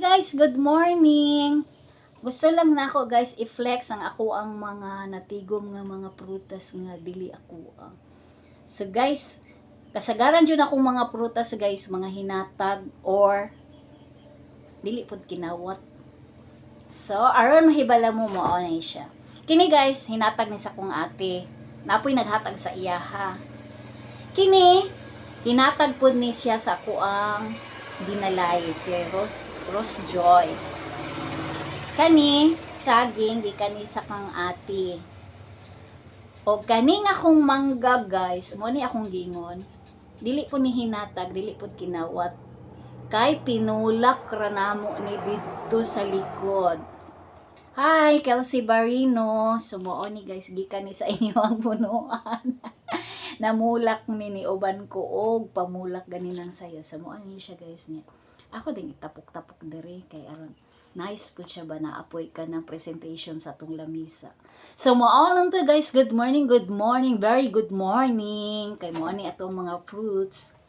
guys, good morning. Gusto lang na ako guys i-flex ang ako ang mga natigom nga mga prutas nga dili ako. ah. So guys, kasagaran jud akong mga prutas guys, mga hinatag or dili pud kinawat. So aron mahibala mo mo na siya. Kini guys, hinatag ni sa kong ate. Napoy naghatag sa iya ha. Kini hinatag pud ni siya sa ako dinalay si Rose, Rose Joy. Kani, saging, gikani sa kang ati. O kani nga akong mangga guys, mo ni akong gingon. Dili po ni hinatag, dili po kinawat. Kay pinulak ra namo ni dito sa likod. Hi, Kelsey Barino. Sumuo ni guys, gikan ni sa inyo ang punuan. Namulak mi ni uban ko og pamulak ganinang sayo. Sumuo ni siya guys niya. Ako din itapok-tapok diri kay aron nice po siya ba na apoy ka ng presentation sa atong lamisa. So mo lang to guys, good morning, good morning, very good morning. Kay mo ni atong mga fruits.